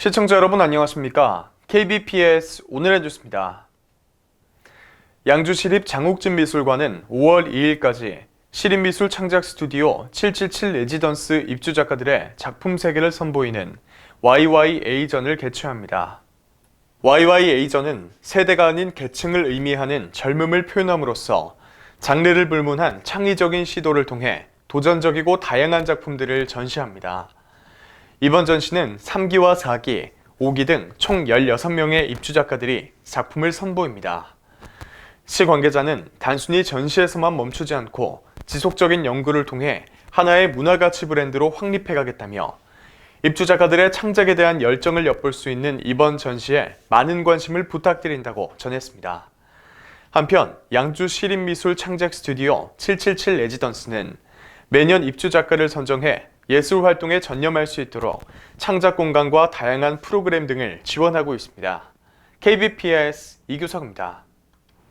시청자 여러분 안녕하십니까? KBPS 오늘의 뉴스입니다. 양주시립 장욱진 미술관은 5월 2일까지 시립미술 창작 스튜디오 777 레지던스 입주 작가들의 작품 세계를 선보이는 YYA전을 개최합니다. YYA전은 세대가 아닌 계층을 의미하는 젊음을 표현함으로써 장르를 불문한 창의적인 시도를 통해 도전적이고 다양한 작품들을 전시합니다. 이번 전시는 3기와 4기, 5기 등 총 16명의 입주 작가들이 작품을 선보입니다. 시 관계자는 단순히 전시에서만 멈추지 않고 지속적인 연구를 통해 하나의 문화가치 브랜드로 확립해 가겠다며 입주 작가들의 창작에 대한 열정을 엿볼 수 있는 이번 전시에 많은 관심을 부탁드린다고 전했습니다. 한편 양주 시립미술 창작 스튜디오 777 레지던스는 매년 입주 작가를 선정해 예술 활동에 전념할 수 있도록 창작 공간과 다양한 프로그램 등을 지원하고 있습니다. KBPS 이규석입니다.